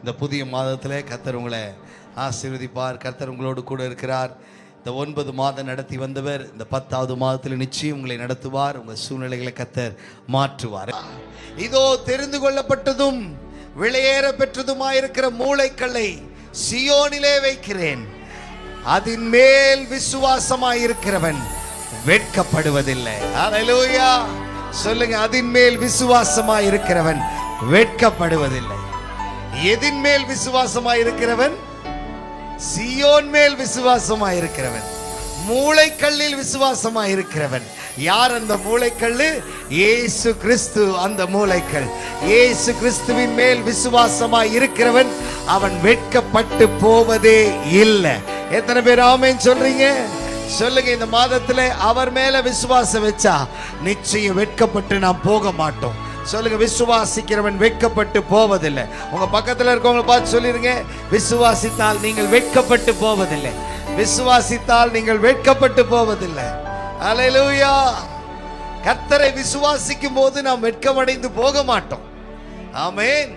இந்த புதிய மாதத்தில் கர்த்தர் உங்களை ஆசீர்வதிப்பார். கர்த்தர் உங்களோடு கூட இருக்கிறார். இந்த ஒன்பது மாதம் நடத்தி வந்தவர் இந்த பத்தாவது மாதத்தில் நிச்சயம் உங்களை நடத்துவார். உங்கள் சூழ்நிலைகளை கத்தர் மாற்றுவார். இதோ தெரிந்து கொள்ளப்பட்டதும் விளையேற பெற்றதுமாயிருக்கிற மூளைக்கல்லை சியோனிலே வைக்கிறேன். அதன் மேல் விசுவாசமாயிருக்கிறவன் வெட்கப்படுவதில்லை. ஹalleluya சொல்லுங்க அதன் மேல் விசுவாசமாயிருக்கிறவன் வெட்கப்படுவதில்லை. எதின் மேல் விசுவாசமாயிருக்கிறவன்? சியோன் மேல் விசுவாசமாயிருக்கிறவன். மூளைக்கல்லில் விசுவாசமாயிருக்கிறவன். யார் அந்த மூளைக்கல்லு? ஏசு கிறிஸ்து அந்த மூளைக்கல். ஏசு கிறிஸ்துவின் மேல் விசுவாசமாய் இருக்கிறவன் அவன் வெட்கப்பட்டு போவதே இல்லை. எத்தனை பேர் ஆமென் சொல்றீங்க? சொல்லுங்க இந்த மாதத்துல அவர் மேல விசுவாசம் வச்சா நிச்சயம் வெட்கப்பட்டு நாம் போக மாட்டோம். சொல்லுங்க விசுவாசிக்கிறவன் வெட்கப்பட்டு போவதில்லை. உங்க பக்கத்துல இருக்கவங்க பார்த்து சொல்லிருங்க விசுவாசித்தால் நீங்கள் வெட்கப்பட்டு போவதில்லை. விசுவாசித்தால் நீங்கள் வெட்கப்பட்டு போவதில்லை. அல்லேலூயா கத்தரை விசுவாசிக்கும் போது நாம் வெட்கமடைந்து போக மாட்டோம். ஆமேன்